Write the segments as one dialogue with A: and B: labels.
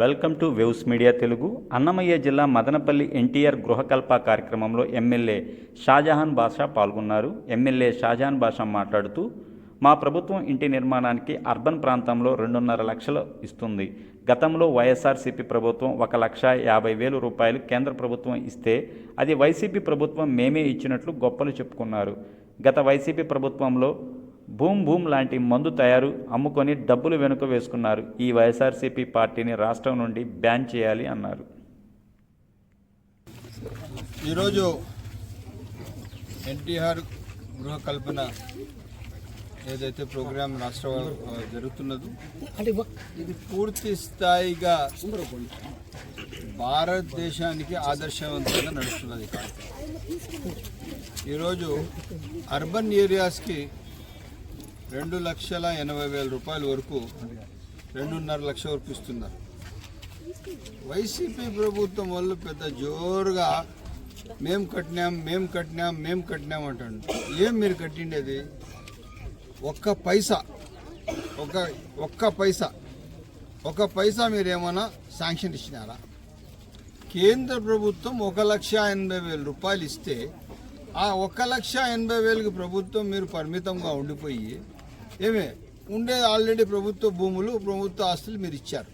A: Welcome to waves media Telugu. Annamayya జిల్లా మదనపల్లి ఎన్టీఆర్ గృహకల్ప కార్యక్రమంలో MLA Shahjahan బాషా పాల్గొన్నారు. ఎమ్మెల్యే షాజహాన్ బాషా మాట్లాడుతూ మా ప్రభుత్వం ఇంటి నిర్మాణానికి అర్బన్ ప్రాంతంలో రెండున్నర లక్షలు ఇస్తుంది. గతంలో వైఎస్ఆర్సీపీ ప్రభుత్వం ఒక లక్ష యాభై వేలు రూపాయలు కేంద్ర ప్రభుత్వం ఇస్తే అది వైసీపీ ప్రభుత్వం మేమే ఇచ్చినట్లు గొప్పలు చెప్పుకున్నారు. గత వైసీపీ ప్రభుత్వంలో భూమ్ భూమ్ లాంటి మందు తయారు అమ్ముకొని డబ్బులు వెనుక వేసుకున్నారు. ఈ వైఎస్ఆర్సీపీ పార్టీని రాష్ట్రం నుండి బ్యాన్ చేయాలి అన్నారు.
B: ఈరోజు ఎన్టీఆర్ గృహ కల్పన ఏదైతే ప్రోగ్రాం రాష్ట్ర జరుగుతున్నదో ఇది పూర్తి స్థాయిగా భారతదేశానికి ఆదర్శవంతంగా నడుస్తున్నది. ఈరోజు అర్బన్ ఏరియాస్కి రెండు లక్షల ఎనభై వేల రూపాయల వరకు రెండున్నర లక్ష వరకు ఇస్తున్నారు. వైసీపీ ప్రభుత్వం వాళ్ళు పెద్ద జోరుగా మేము కట్టినాం మేము కట్టినాం మేము కట్టినాం అంటాడు. ఏం మీరు కట్టిండేది? ఒక్క పైసా. ఒక ఒక్క పైసా. ఒక పైసా మీరు ఏమైనా శాంక్షన్ ఇచ్చినారా? కేంద్ర ప్రభుత్వం ఒక లక్ష ఎనభై వేల రూపాయలు ఇస్తే ఆ ఒక లక్ష ఎనభై వేలకు ప్రభుత్వం మీరు పరిమితంగా ఉండిపోయి ఏమే ఉండే ఆల్రెడీ ప్రభుత్వ భూములు ప్రభుత్వ ఆస్తులు మీరు ఇచ్చారు.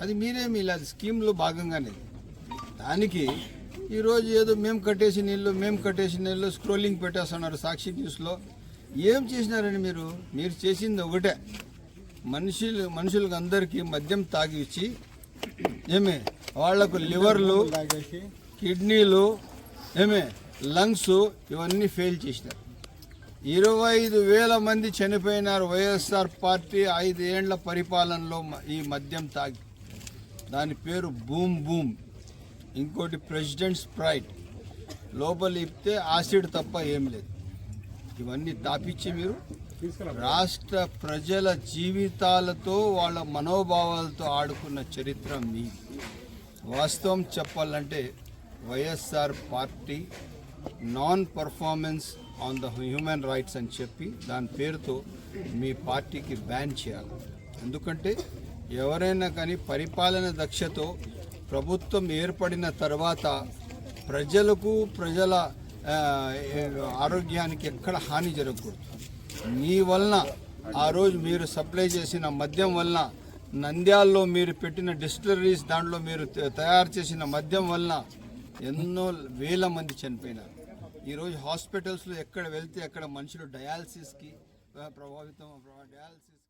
B: అది మీరేమి ఇలా స్కీమ్లో భాగంగానే? దానికి ఈరోజు ఏదో మేము కట్టేసిన నీళ్ళు మేము కట్టేసిన నీళ్ళు స్క్రోలింగ్ పెట్టేస్తున్నారు సాక్షి న్యూస్లో. ఏం చేసినారని మీరు? మీరు చేసింది ఒకటే. మనుషులు మనుషులకు అందరికీ మద్యం తాగిచ్చి ఏమే వాళ్ళకు లివర్లు కిడ్నీలు ఏమే లంగ్స్ ఇవన్నీ ఫెయిల్ చేసినారు. ఇరవై ఐదు వేల మంది చనిపోయినారు. వైఎస్ఆర్ పార్టీ ఐదు ఏండ్ల పరిపాలనలో ఈ మద్యం తాగి. దాని పేరు బూమ్ బూమ్. ఇంకోటి ప్రెసిడెంట్ స్ప్రైట్ లోపల ఇప్పితే యాసిడ్ తప్ప ఏం లేదు. ఇవన్నీ తాపిచ్చి మీరు రాష్ట్ర ప్రజల జీవితాలతో వాళ్ళ మనోభావాలతో ఆడుకున్న చరిత్ర మీ వాస్తవం చెప్పాలంటే YSR party non performance on the human rights అని చెప్పి దాని పేరుతో మీ పార్టీకి బ్యాన్ చేయాలి. ఎందుకంటే ఎవరైనా కానీ పరిపాలన దక్షతో ప్రభుత్వం ఏర్పడిన తర్వాత ప్రజలకు ప్రజల ఆరోగ్యానికి ఎక్కడ హాని జరగకూడదు. మీ వలన ఆ రోజు మీరు సప్లై చేసిన మద్యం వలన నంద్యాల్లో మీరు పెట్టిన డిస్టిలరీస్ దాంట్లో మీరు తయారు చేసిన మద్యం వలన ఎన్నో వేల మంది చనిపోయినారు. ఈరోజు హాస్పిటల్స్లో ఎక్కడ వెళ్తే అక్కడ మనుషులు డయాలసిస్కి ప్రభావితం డయాలసిస్